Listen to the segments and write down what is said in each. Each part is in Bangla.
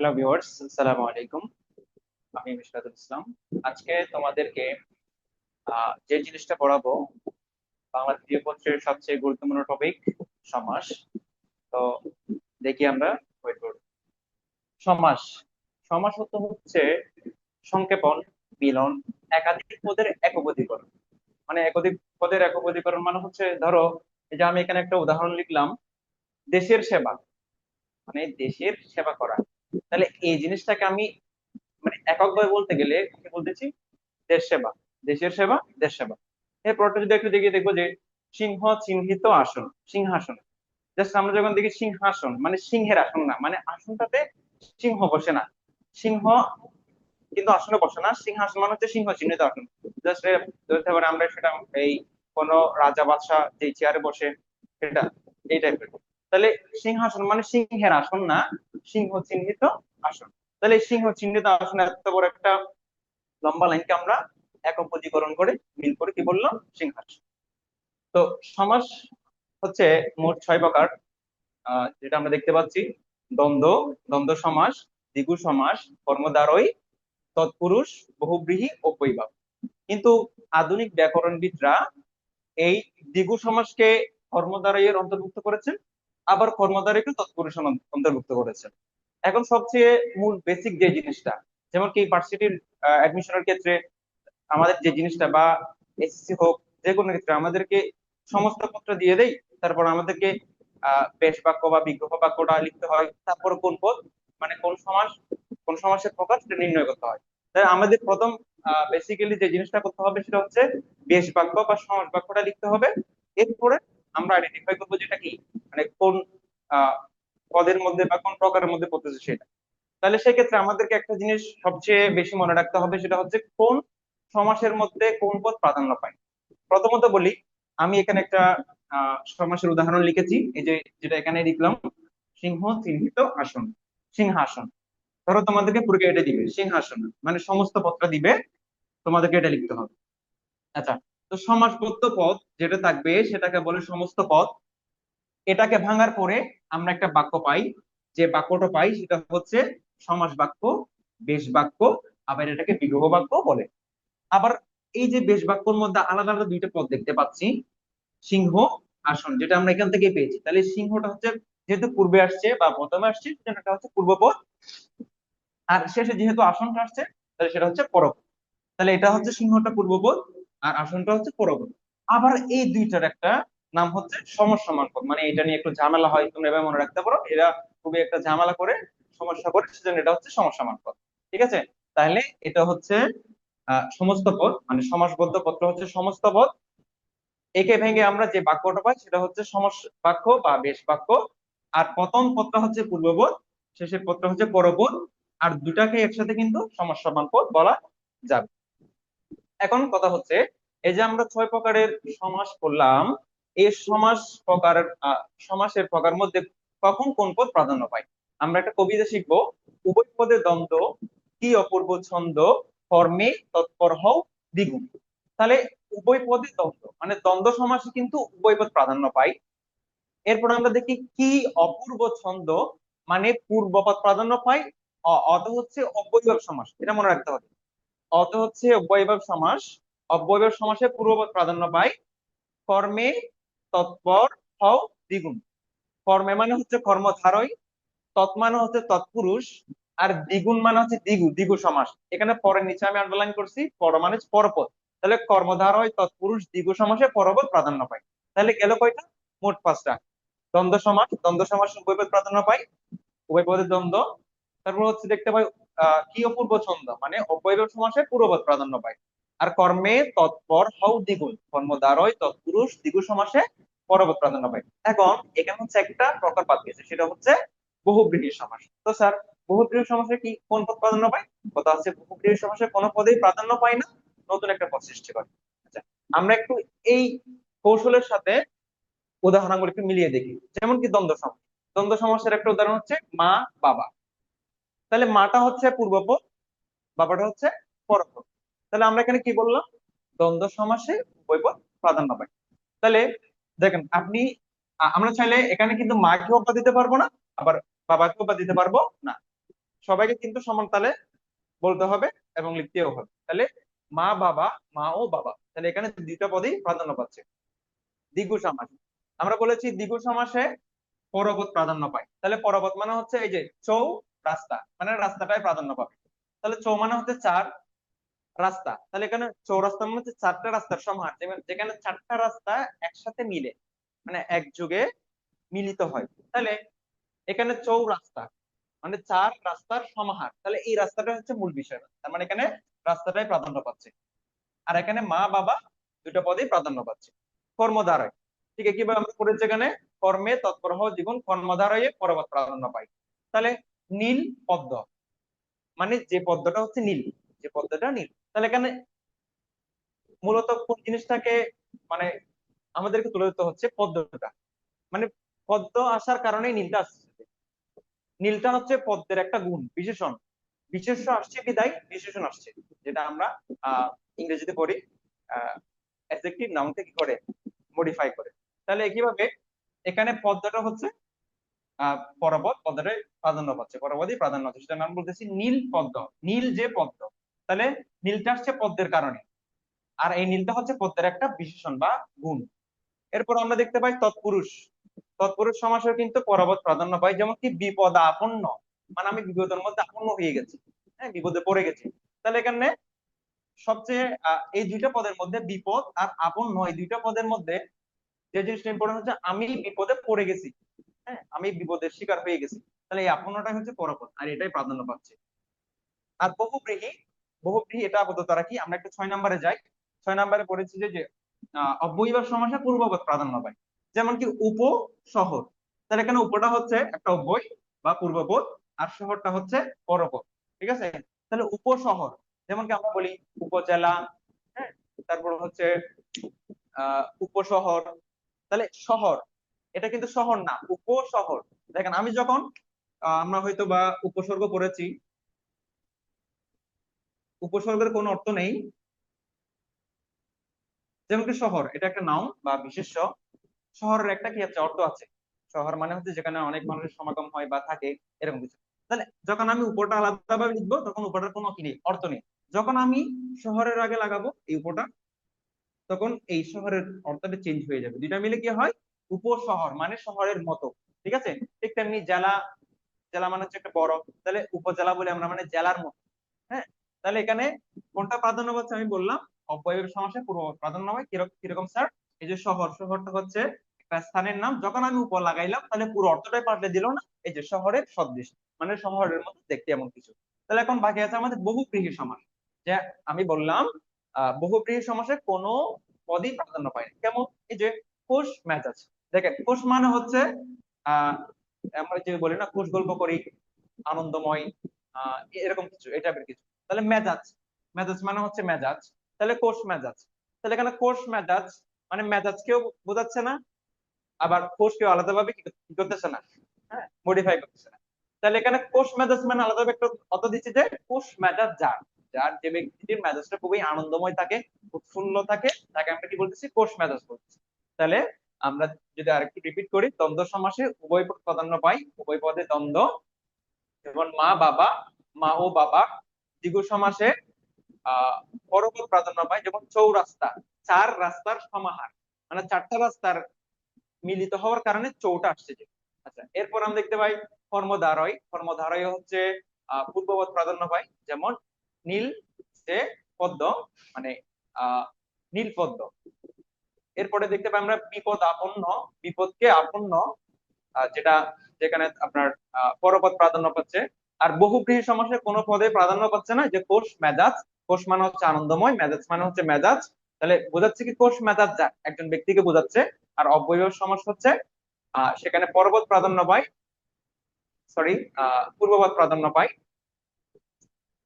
হ্যালো ভিউয়ার্স আসসালামু আলাইকুম আমি মিশকাতুল ইসলাম। আজকে তোমাদেরকে যে জিনিসটা পড়াবো, বাংলা তৃতীয় পত্রের সবচেয়ে গুরুত্বপূর্ণ টপিক সমাস। তো দেখি আমরা ওয়েট করব সমাস। সমাস হচ্ছে সংক্ষেপণ, মিলন, একাধিক পদের একপদীকরণ। মানে একাধিক পদের একপদীকরণ মানে হচ্ছে, ধরো, এই যে আমি এখানে একটা উদাহরণ লিখলাম, দেশের সেবা। মানে দেশের সেবা করা। তাহলে এই জিনিসটাকে আমি মানে এককভাবে বলতে গেলে কি বলতেছি? দেশ সেবা। দেশের সেবা, দেশ সেবা। এরপরটা যদি একটু দেখি দেখব যে সিংহ চিহ্নিত আসন, সিংহাসন। জাস্ট আমরা যখন দেখি সিংহাসন মানে সিংহের আসন না মানে আসনটাতে সিংহ বসে না। সিংহ কিন্তু আসনে বসে না, সিংহাসন মানে হচ্ছে সিংহ চিহ্নিত আসন। জাস্ট ধরতে পারে আমরা সেটা এই কোন রাজা বাদশাহ যে চেয়ারে বসে সেটা এই টাইপের তাহলে সিংহাসন মানে সিংহের আসন না, সিংহ চিহ্নিত আসন। তাহলে সিংহ চিহ্নিত আসন এত বড় একটা লম্বা লাইনকে আমরা একপদীকরণ করে মিল করে কি বললাম? সিংহাসন। তো সমাস হচ্ছে মোট ছয় প্রকার যেটা আমরা দেখতে পাচ্ছি। দ্বন্দ্ব দ্বন্দ্ব সমাস, দ্বিগু সমাস, কর্মদ্বারই, তৎপুরুষ, বহুব্রীহি ও বৈভাব। কিন্তু আধুনিক ব্যাকরণবিদরা এই দ্বিগু সমাসকে কর্মদ্বারয়ের অন্তর্ভুক্ত করেছেন। আবার কর্মদ্বারয়কে তৎপুরুষ অন্তর্ভুক্ত করেছেন। এখন সবচেয়ে মূল বেসিক যে জিনিসটা, যেমন কি ভার্সিটির অ্যাডমিশনের ক্ষেত্রে আমাদের যে জিনিসটা বা এসএসসি হোক, যে কোনো ক্ষেত্রে আমাদেরকে সমস্ত পত্র দিয়ে দেই, তারপর আমাদেরকে পেশ বাক্য বা বিগ্রহ বাক্যটা লিখতে হয়, তারপর কোন পদ মানে কোন সমাস, কোন সমাসের প্রকার সেটা নির্ণয় করতে হয়। তাই আমাদের প্রথম বেসিক্যালি যে জিনিসটা করতে হবে সেটা হচ্ছে বেশ বাক্য বা সমাস বাক্যটা লিখতে হবে, এরপরে আমরা আইডেন্টিফাই করব যেটা কি? মানে কোন পদের মধ্যে বা কোন প্রকারের মধ্যে পড়তেছে সেটা। তাহলে সেক্ষেত্রে আমাদেরকে একটা জিনিস সবচেয়ে বেশি মনে রাখতে হবে, সেটা হচ্ছে কোন সমাসের মধ্যে কোন পদ প্রাধান্য পায়। প্রথমত বলি, আমি এখানে একটা সমাসের উদাহরণ লিখেছি, এই যে, যেটা এখানে লিখলাম, সিংহ চিহ্নিত আসন, সিংহাসন। ধরো তোমাদেরকে পুরো এটা দিবে, সিংহাসন মানে সমস্ত পদটা দিবে, তোমাদেরকে এটা লিখতে হবে। আচ্ছা তো সমাসবদ্ধ পদ যেটা থাকবে সেটাকে বলে সমস্ত পদ। এটাকে ভাঙার পরে আমরা একটা বাক্য পাই। যে বাক্যটা পাই সেটা হচ্ছে সমাস বাক্য, বেশ বাক্য, আবার এটাকে বিগ্রহ বাক্য বলে। আবার এই যে বেশ বাক্যর মধ্যে আলাদা আলাদা দুইটা পদ দেখতে পাচ্ছি। সিংহ, আসন, যেটা আমরা এখান থেকে পেয়েছি। তাহলে সিংহটা হচ্ছে যেহেতু পূর্বে আসছে বা প্রথমে আসছে সেটা হচ্ছে পূর্বপদ আর শেষে যেহেতু আসনটা আসছে, তাহলে সেটা হচ্ছে পরপদ। তাহলে এটা হচ্ছে সিংহটা পূর্বপদ আর আসনটা হচ্ছে পরপদ আবার এই দুইটার একটা নাম হচ্ছে সমসমান পদ মানে এটা নিয়ে একটু ঝামেলা হয়, তোমরা এভাবে মনে রাখতে পারো। এরা খুবই একটা ঝামেলা করে, সমস্যা করে, সেজন্য এটা হচ্ছে সমসমান পদ ঠিক আছে? তাহলে এটা হচ্ছে সমস্ত পদ মানে সমাসবদ্ধ পত্র হচ্ছে সমস্ত পদ। একে ভেঙে আমরা যে বাক্যটা পাই, সেটা হচ্ছে সমস বাক্য বা বেশ বাক্য। আর প্রথম পদটা হচ্ছে পূর্বপদ, শেষের পদটা হচ্ছে পরপদ। আর দুটাকে একসাথে কিন্তু সমাসমান পদ বলা যাবে। এখন কথা হচ্ছে, এই যে আমরা ছয় প্রকারের সমাস করলাম, এই সমাস প্রকার সমাসের প্রকার মধ্যে কখন কোন পদ প্রাধান্য পায়? আমরা একটা কবিতা শিখব, উভয় পদে দ্বন্দ্ব, কি অপূর্ব ছন্দ, কর্মে তৎপর হও দ্বিগুণ। তাহলে উভয় পদে দ্বন্দ্ব মানে দ্বন্দ্ব সমাসে কিন্তু উভয় পদ প্রাধান্য পায়। এরপর আমরা দেখি কি অপূর্ব ছন্দ মানে পূর্বপদ প্রাধান্য পায় অত হচ্ছে অব্যয়ভাব সমাস, এটা মনে রাখতে হবে। অত হচ্ছে অব্যয়ভাব সমাস। অব্যয়ভাব সমাসে পূর্বপদ প্রাধান্য পায় কর্মে তৎপর হও দ্বিগুণ। কর্মে মানে হচ্ছে কর্মধারয় তৎ মানে হচ্ছে তৎপুরুষ, আর দ্বিগুণ মানে হচ্ছে দ্বিগু দ্বিগু সমাস। এখানে পরের নিচে আমি আন্ডারলাইন করছি, পর মানে পরপদ। তাহলে কর্মধারয় তৎপুরুষ, দ্বিগু সমাসে পরপদ প্রাধান্য পায় তাহলে গেল কয়টা? মোট পাঁচটা। দ্বন্দ্ব সমাস দ্বন্দ্ব সমাস উভয়পদ প্রাধান্য পায় উভয় পদের দ্বন্দ্ব। তারপর হচ্ছে দেখতে পাই কি অপূর্ব ছন্দ? মানে অব্যয়ব সমাসে পূর্বপদ প্রাধান্য পায়। আর কর্মে তৎপর হও দ্বিগুণ। কর্মদ্বারয় তৎপুরুষ দ্বিগু সমাসে পরপদ প্রাধান্য পায়। এখন এখানে হচ্ছে একটা প্রকার বাদ গেছে, সেটা হচ্ছে বহুব্রীহি সমাস। তো স্যার বহুব্রীহি সমাসে কি কোন পদ প্রাধান্য পায়? কথা হচ্ছে বহুব্রীহি সমাসে কোনো পদেই প্রাধান্য পায় না, নতুন একটা পদ সৃষ্টি করে। আচ্ছা আমরা একটু এই কৌশলের সাথে উদাহরণগুলো একটু মিলিয়ে দেখি। যেমন কি দ্বন্দ্ব সমাস। দ্বন্দ্ব সমাসের একটা উদাহরণ হচ্ছে মা, বাবা। তাহলে মাটা হচ্ছে পূর্বপদ, বাবাটা হচ্ছে পরপদ। তাহলে আমরা এখানে কি বললাম? দ্বন্দ্ব সমাসে উভয়পদ প্রাধান্য পায়। তাহলে দেখেন, আপনি আমরা চাইলে এখানে কিন্তু মাকেও বা দিতে পারব না, আবার বাবাকেও বা দিতে পারব না। সবাইকে কিন্তু সমান তালে বলতে হবে এবং লিখতেও হবে। তাহলে মা, বাবা, মা ও বাবা, তাহলে এখানে দুইটা পদেই প্রাধান্য পাচ্ছে। দ্বিগু সমাস। আমরা বলেছি দ্বিগু সমাসে পরবত প্রাধান্য পায়। তাহলে পরবত মানে হচ্ছে এই যে চৌ রাস্তা মানে রাস্তাটাই প্রাধান্য পাবে। তাহলে চৌ মানে হচ্ছে চার রাস্তা। তাহলে এখানে চৌরাস্তা মানে হচ্ছে চারটা রাস্তার সমাহার যেখানে- চারটা রাস্তা একসাথে মিলে মানে একযোগে মিলিত হয়। তাহলে এখানে চৌরাস্তা মানে চার রাস্তার সমাহার। তাহলে এই রাস্তাটা হচ্ছে মূল বিষয়। তার মানে এখানে রাস্তাটাই প্রাধান্য পাচ্ছে। আর এখানে মা, বাবা দুটো পদেই প্রাধান্য পাচ্ছে। কর্মধারয়, ঠিক আছে কীভাবে আমরা করেছি এখানে, কর্মে তৎপর হওয়া জীবন, কর্মধারয়ে পরবত প্রাধান্য পাই তাহলে নীল পদ্ম। মানে যে পদ্মটা হচ্ছে নীল, যে পদ্মটা নীল। তাহলে এখানে মূলত কোন জিনিসটাকে মানে আমাদেরকে তুলে ধরতে হচ্ছে পদ্মটা। মানে পদ্ম আসার কারণেই নীলটা আসছে। নীলটা হচ্ছে পদ্মের একটা গুণ, বিশেষণ। বিশেষ্য আসছে বিদায়, বিশেষণ আসছে, যেটা আমরা আহ ইংরেজিতে পড়ি অ্যাডজেক্টিভ নাউনকে কি করে মডিফাই করে। তাহলে কীভাবে এখানে পদ্মটা হচ্ছে আহ পরপদ পদ্মটাই প্রাধান্য পাচ্ছে। পরপদই প্রাধান্য হচ্ছে সেটা নাম বলতেছি নীল পদ্ম। নীল যে পদ্ম, তাহলে নীলটা আসছে পদ্মের কারণে। আর এই নীলটা হচ্ছে পদ্মের একটা বিশেষণ বা গুণ। এরপর আমরা দেখতে পাই তৎপুরুষ। তৎপুরুষ সমাসেও কিন্তু পরবত প্রাধান্য পাই যেমন কি বিপদ আপন্ন মানে আমি বিপদের মধ্যে আপন্ন হয়ে গেছি। হ্যাঁ বিপদে পড়ে গেছি। তাহলে এখানে সবচেয়ে এই দুইটা পদের মধ্যে বিপদ আর আপন্ন, এই দুইটা পদের মধ্যে যে জিনিসটা ইম্পর্টেন্ট হচ্ছে, আমি বিপদে পড়ে গেছি। হ্যাঁ। আমি বিপদের শিকার হয়ে গেছি। তাহলে এই আপন্নটাই হচ্ছে পরপদ আর এটাই প্রাধান্য পাচ্ছে। আর বহুব্রীহি বহুব্রীহি এটা আপাতত তারা কি আমরা একটু ছয় নম্বরে যাই। ছয় নম্বরে পড়েছি যে যে আহ, অব্যয়ীভাব সমাসে পূর্বপদ প্রাধান্য পায়। যেমন কি উপ শহর। তাহলে এখানে উপটা হচ্ছে একটা অব্যয় বা পূর্বপদ আর শহরটা হচ্ছে পরপদ। ঠিক আছে? তাহলে উপশহর যেমন কি আমরা বলি উপজেলা হ্যাঁ? তারপর হচ্ছে আহ উপশহর। তাহলে শহর এটা কিন্তু শহর না, উপশহর। দেখেন, আমি যখন আমরা হয়তো বা উপসর্গ পড়েছি, উপসর্গের কোনো অর্থ নেই। যেমন কি শহর, এটা একটা নাউন বা বিশেষ্য। শহরের একটা কি আছে? অর্থ আছে। শহর মানে হচ্ছে যেখানে অনেক মানুষের সমাগম হয় বা থাকে, এরকম কিছু। তাহলে যখন আমি উপরটা আলাদাভাবে লিখব, তখন উপরটার কোনো কি নেই? অর্থ নেই। যখন আমি শহরের আগে লাগাবো, এই উপরটা, তখন এই শহরের অর্থটা চেঞ্জ হয়ে যাবে। দুইটা মিলে কি হয়? উপশহর মানে শহরের মতো, ঠিক আছে? ঠিক তেমনি জেলা জেলা মানে হচ্ছে একটা বড়, তাহলে উপজেলা বলে আমরা মানে জেলার মতো হ্যাঁ? তাহলে এখানে কোনটা প্রাধান্য পাচ্ছে আমি বললাম? অব্যয়ের সমাসে পূর্ব প্রাধান্য হয় কীরকম স্যার এই যে শহর, শহরটা হচ্ছে একটা স্থানের নাম, যখন আমি উপর লাগাইলাম, তাহলে পুরো অর্থটাই পাল্টে দিল না, এই যে শহরের সদৃশ মানে শহরের মতো দেখতে এমন কিছু। তাহলে এখন বাকি আছে আমাদের বহুব্রীহি সমাস, যে আমি বললাম, আহ বহুব্রীহি সমাসে কোনো পদই প্রাধান্য পায় না। কেমন? এই যে কোষ মেজাজ। দেখেন, কোষ মানে হচ্ছে আমরা যে বলি না, কোষ গল্প করি, আনন্দময় এরকম কিছু এটা কিছু। তাহলে মেজাজ মেজাজ মানে হচ্ছে মেজাজ, তাহলে কোষ মেজাজ। তাহলে এখানে কোষ মেজাজ মানে মেজাজ কেউ বোঝাচ্ছে না, আবার কোষ কেউ আলাদাভাবে কি করতেছে না হ্যাঁ মডিফাই করতেছে না। তাহলে এখানে কোষ মেজাজ মানে আলাদাভাবে একটা অর্থ দিচ্ছে যে, কোষ মেজাজ যার যার যে ব্যক্তিটির মেজাজটা খুবই আনন্দময় থাকে, উৎফুল্ল থাকে, তাকে আমরা কি বলতেছি? কোষ মেজাজ বলতেছি। তাহলে আমরা যদি আরেকটু রিপিট করি, দ্বন্দ্ব সমাসে উভয় পদ প্রাধান্য পাই। উভয় পদে দ্বন্দ্ব। যেমন মা, বাবা, মা ও বাবা। দ্বিগু সমাসে আহ পরপদ প্রাধান্য পায়। যেমন চৌরাস্তা, চার রাস্তার সমাহার। মানে চারটা রাস্তার মিলিত হওয়ার কারণে চৌটা আসছে যে আচ্ছা এরপর আমরা দেখতে পাই কর্মধারয়। কর্মধারয় হচ্ছে পূর্বপদ প্রাধান্য পায়। যেমন নীল, সে পদ্ম মানে আহ নীল পদ্ম। এরপরে দেখতে পাই আমরা বিপদ আপন্ন, বিপদকে আপন্ন যেটা যেখানে আপনার পরপদ প্রাধান্য পাচ্ছে। আর বহুব্রীহি সমাসে কোনো পদে প্রাধান্য পাচ্ছে না, যে কোষ মেজাজ, কোষ মানে হচ্ছে আনন্দময়, মেজাজ মানে হচ্ছে মেজাজ। তাহলে বোঝাচ্ছে কি কোষ মেজাজ যার একজন ব্যক্তিকে বোঝাচ্ছে, আর অব্যয় সমাস হচ্ছে সেখানে পরবত প্রাধান্য পায় সরি আহ, পূর্বপদ প্রাধান্য পায়।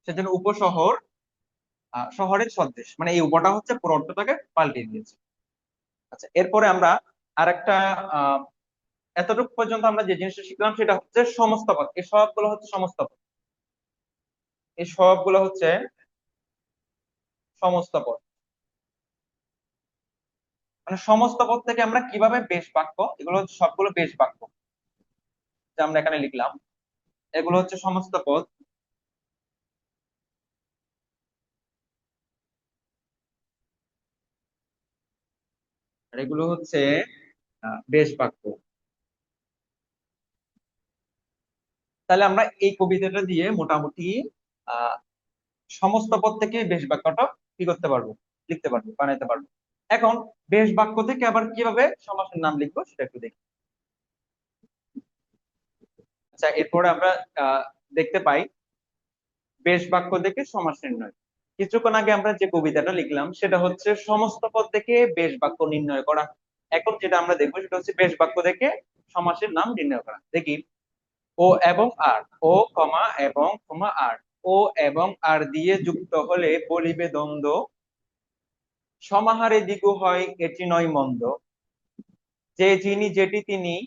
সেজন্য উপশহর শহরের সদৃশ মানে এই উপটা হচ্ছে পুরো অর্থটাকে পাল্টে দিয়েছে। আচ্ছা এরপরে আমরা আরেকটা, আহ, এতটুকু পর্যন্ত আমরা যে জিনিসটা শিখলাম সেটা হচ্ছে সমস্ত পদ এই সবগুলো হচ্ছে সমস্ত পদ এই সবগুলো হচ্ছে সমস্ত পদ মানে সমস্ত পদ থেকে আমরা কীভাবে বেশ বাক্য, এগুলো হচ্ছে সবগুলো বেশ বাক্য, যা আমরা এখানে লিখলাম, এগুলো হচ্ছে সমস্ত পদ আর এগুলো হচ্ছে বেশ বাক্য। তাহলে আমরা এই কবিতাটা দিয়ে মোটামুটি সমস্ত পদ থেকে বেশ বাক্যটা কি করতে পারব? লিখতে পারব, বানাইতে পারব। এখন বেশ বাক্য থেকে আবার কীভাবে সমাসের নাম লিখব সেটা একটু দেখি। আচ্ছা এরপরে আমরা দেখতে পাই, বেশ বাক্য থেকে সমাস নির্ণয় কিছুক্ষণ আগে আমরা যে কবিতাটা লিখলাম, সেটা হচ্ছে সমস্ত পদ থেকে বেশ বাক্য নির্ণয় করা। এখন যেটা আমরা দেখব, সেটা হচ্ছে বেশ বাক্য থেকে সমাসের নাম নির্ণয় করা। দেখি। ও এবং আর, ও, কমা, এবং কমা আর। ও এবং আর দিয়ে যুক্ত হলে বলিবে দ্বন্দ্ব। সমাহারে দিগু হয়, এটি নয় মন্দ। যে যিনি যেটি তিনি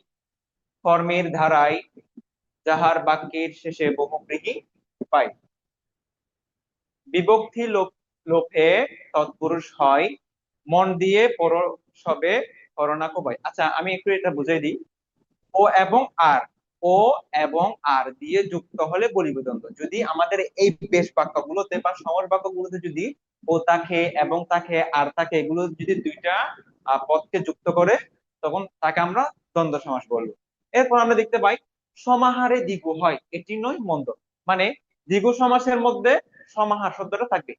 কর্মের ধারায়, যাহার বাক্যের শেষে বহুব্রীহি পাই বিভক্তি লোপ তৎপুরুষ হয়। মন দিয়ে পর সবে করোনা কবাই আচ্ছা আমি একটু এটা বুঝাই দিই। ও এবং আর, ও এবং আর দিয়ে যুক্ত হলে বলিবে দ্বন্দ্ব। যদি আমাদের এই বেশ বাক্যগুলোতে বা সমাস বাক্যগুলোতে যদি ও তাকে এবং তাকে আর তাকে এগুলো যদি দুইটা পদকে যুক্ত করে, তখন তাকে আমরা দ্বন্দ্ব সমাস বলব। এরপর আমরা দেখতে পাই, সমাহারে দ্বিগু হয়। এটি নয় মন্দ। মানে দ্বিগু সমাসের মধ্যে সমাহার শব্দটা থাকবে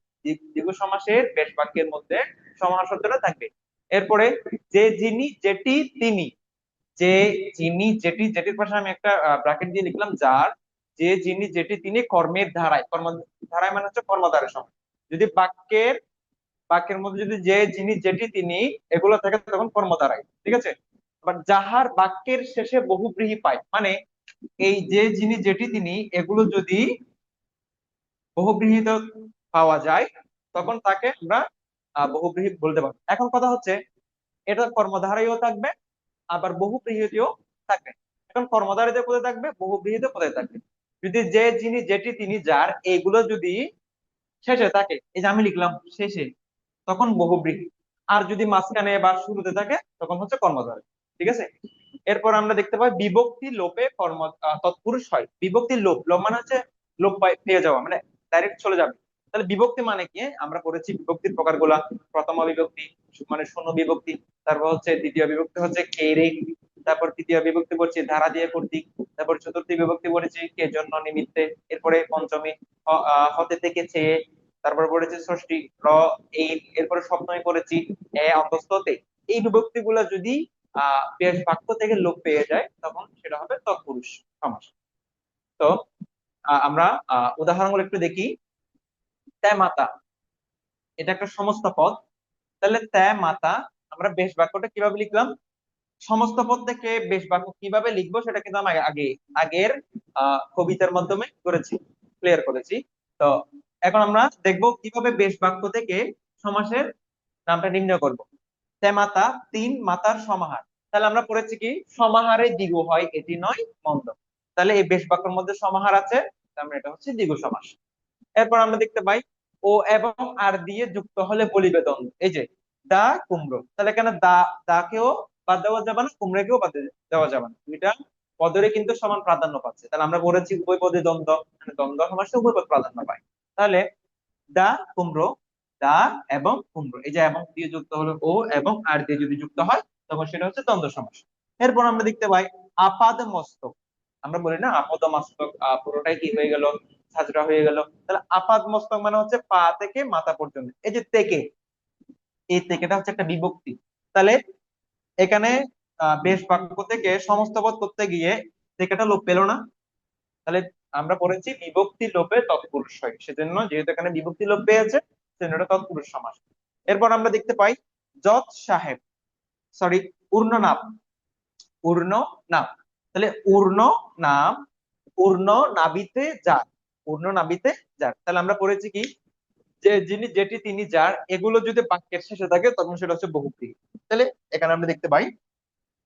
দ্বিগু সমাসের বেশ বাক্যের মধ্যে সমাহার শব্দটা থাকবে। এরপরে যে যিনি, যেটি, তিনি। যে যিনি, যেটি, যেটির পাশে আমি একটা ব্র্যাকেট দিয়ে লিখলাম, যার। যে যিনি, যেটি, তিনি কর্মের ধারায়। কর্ম, ধারায় মানে হচ্ছে কর্মধারের সময় যদি বাক্যের বাক্যের মধ্যে যদি যে যিনি, যেটি, তিনি, এগুলো থাকে তখন কর্মধারায়। ঠিক আছে? আবার যাহার বাক্যের শেষে বহুব্রীহি পায়। মানে এই যে যিনি, যেটি, তিনি, এগুলো যদি বহুব্রীহিত পাওয়া যায়, তখন তাকে আমরা বহুব্রীহি বলতে পারব এখন কথা হচ্ছে, এটা কর্মধারায়ও থাকবে, আবার বহুব্রীহিতেও থাকবে। এখন কর্মধারাতে কোথায় থাকবে? বহুব্রীহিতে কোথায় থাকবে? যদি যে যিনি, যেটি তিনি, যার এইগুলো যদি শেষে থাকে, এই যে আমি লিখলাম শেষে, তখন বহুব্রীহি আর যদি মাঝখানে বা শুরুতে থাকে, তখন হচ্ছে কর্মধারয় ঠিক আছে? এরপর আমরা দেখতে পাই, বিভক্তি লোপে কর্ম তৎপুরুষ হয়। বিভক্তি লোপ লোপ মানে হচ্ছে লোপ পেয়ে যাওয়া। মানে ডাইরেক্ট চলে যাবে। তাহলে বিভক্তি মানে কি? আমরা পড়েছি বিভক্তির প্রকারগুলা। প্রথম বিভক্তি মানে শূন্য বিভক্তি, তারপর হচ্ছে দ্বিতীয় বিভক্তি হচ্ছে কে রে, তারপর তৃতীয় বিভক্তি পড়ছি ধারা দিয়ে কর্তৃক তারপর চতুর্থী বিভক্তি পড়েছি কে জন্য নিমিত্তে, এরপরে পঞ্চমী হতে থেকে চেয়ে তারপর পড়েছি ষষ্ঠী, র, এই, এরপরে সপ্তমী পড়েছি এ, অন্তস্থতে। এই বিভক্তি গুলা যদি আহ বাক্য থেকে লোপ পেয়ে যায়, তখন সেটা হবে তৎপুরুষ সমাস। তো আমরা উদাহরণগুলো একটু দেখি। ত্যা মাতা, এটা একটা সমস্ত পদ। তাহলে ত্যা মাতা, আমরা বেশ বাক্যটা কীভাবে লিখলাম? সমস্ত পদ থেকে বেশ বাক্য কীভাবে লিখব সেটা কিন্তু আমি আগে আগের কবিতার মাধ্যমে করেছি ক্লিয়ার করেছি। তো এখন আমরা দেখব কীভাবে বেশ বাক্য থেকে সমাসের নামটা নির্ণয় করব। তে মাতা, তিন মাতার সমাহার। তাহলে আমরা পড়েছি কি? সমাহারে দ্বিগু হয়, এটি নয়, মন্দ। তাহলে এই বেশ বাক্যের মধ্যে সমাহার আছে, তার মানে এটা হচ্ছে দ্বিগু সমাস। এরপর আমরা দেখতে পাই, ও এবং আর দিয়ে যুক্ত হলে বলিবে দ্বন্দ্ব এই যে, দা কুমড়ো। তাহলে এখানে দা, দাকেও বাদ দেওয়া যাবে না, কুমড়োকেও বাদ দেওয়া যাবে না। দুইটা পদরে কিন্তু সমান প্রাধান্য পাচ্ছে। তাহলে আমরা বলেছি উভয় পদে দ্বন্দ্ব। মানে দ্বন্দ্ব সমাসে উভয় পদ প্রাধান্য পায়। তাহলে দা, কুমড়ো, দা এবং কুমড়ো। এই যে এবং দিয়ে যুক্ত হলো ও এবং আর দিয়ে যদি যুক্ত হয়, তখন সেটা হচ্ছে দ্বন্দ্ব সমাস। এরপর আমরা দেখতে পাই আপাদ মস্তক আমরা বলি না আপদ মস্তক পুরোটাই কি হয়ে গেল, সাজরা হয়ে গেল। তাহলে আপাদ মস্তক মানে হচ্ছে পা থেকে মাথা পর্যন্ত। এই যে তেকে এই থেকেটা হচ্ছে একটা বিভক্তি। তাহলে এখানে বেশ বাক্য থেকে সমস্ত পদ করতে গিয়ে থেকেটা লোপ পেল না। তাহলে আমরা পড়েছি বিভক্তি লোপে তৎপুরুষ হয়। সেজন্য যেহেতু এখানে বিভক্তি লোপ পেয়েছে, সেজন্য এটা তৎপুরুষ সমাস। এরপর আমরা দেখতে পাই যত সাহেব সরি পূর্ণ নাম তাহলে পূর্ণ নাম পূর্ণ নাবিতে যার পূর্ণ নাবিতে যার। তাহলে আমরা পড়েছি কি? যে যিনি, যেটি তিনি যার, এগুলো যদি বাক্যের শেষে থাকে, তখন সেটা হচ্ছে বহুব্রী তাহলে এখানে আমরা দেখতে পাই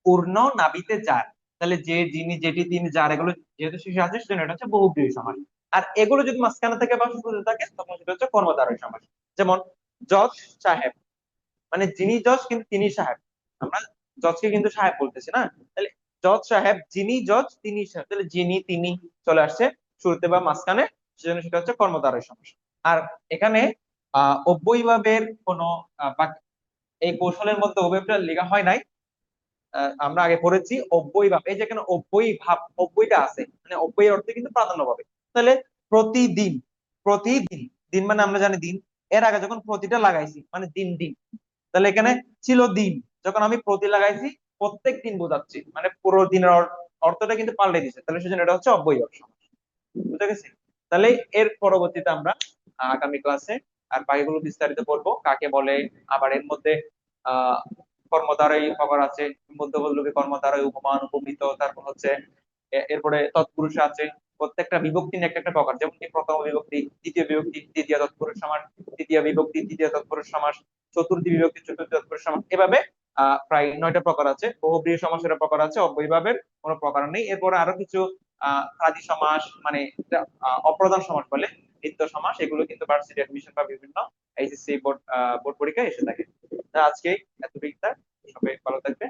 পূর্ণ নাবিতে যার। তাহলে যে যিনি, যেটি তিনি যার, এগুলো যেহেতু শেষে আছে, সেজন্য এটা হচ্ছে বহুব্রী সমাস। আর এগুলো যদি মাঝখানে থাকে বা শুরুতে থাকে, তখন সেটা হচ্ছে কর্মধারয় সমাস। যেমন জজ সাহেব। মানে যিনি জজ কিন্তু তিনি সাহেব। আমরা জজকে কিন্তু সাহেব বলতেছি না? তাহলে জজ সাহেব, যিনি জজ, তিনি তাহলে যিনি, তিনি চলে আসছে শুরুতে বা মাঝখানে, সেজন্য সেটা হচ্ছে কর্মধারয় সমাস আর এখানে আহ অব্যয়ভাবের কোনো এই কৌশলের মধ্যে অবয়বটা লেখা হয় নাই। আমরা আগে পড়েছি অব্যয়ী ভাব এই যে এখানে অব্যয়ী ভাব অব্যয়টা আছে মানে অব্যয়ী অর্থে কিন্তু প্রাধান্য পাবে। তাহলে প্রতিদিন প্রতিদিন, দিন মানে আমরা জানি দিন, এর আগে যখন প্রতিটা লাগাইছি মানে দিন দিন, তাহলে এখানে ছিল দিন, যখন আমি প্রতি লাগাইছি প্রত্যেক দিন বোঝাচ্ছি। মানে পুরো দিনের অর্থটা কিন্তু পাল্টে দিচ্ছে তাহলে সেজন্য এটা হচ্ছে অব্যয়ী সমাস বুঝা গেছে তাহলে এর পরবর্তীতে আমরা আগামী ক্লাসে আর বাকিগুলো বিস্তারিত পড়ব কাকে বলে, আবার এর মধ্যে, আহ কর্মদ্বারাই প্রকার আছে মধ্যবর্তী কর্মদ্বারাই উপমান, উপমিত, তারপর হচ্ছে এরপরে তৎপুরুষ আছে। প্রত্যেকটা বিভক্তি নিয়ে একটা প্রকার। যেমন কি প্রথম বিভক্তি, দ্বিতীয় বিভক্তি দ্বিতীয় তৎপুরুষ সমাস, তৃতীয় বিভক্তি, তৃতীয় তৎপুরুষ সমাস, চতুর্থী বিভক্তি, চতুর্থ তৎপুরুষ সমাস। এভাবে প্রায় নয়টা প্রকার আছে। বহুব্রীহি সমাসের প্রকার আছে অব্যয়ভাবের কোনো প্রকার নেই। এরপরে আরও কিছু আহ সমাস মানে অপ্রধান সমাস বলে, নিত্য সমাস, এগুলো কিন্তু ভার্সিটি অ্যাডমিশন বা বিভিন্ন এইচএসসি বোর্ড বোর্ড পরীক্ষায় এসে থাকে। আজকে এতটুকু সবাই ভালো থাকবে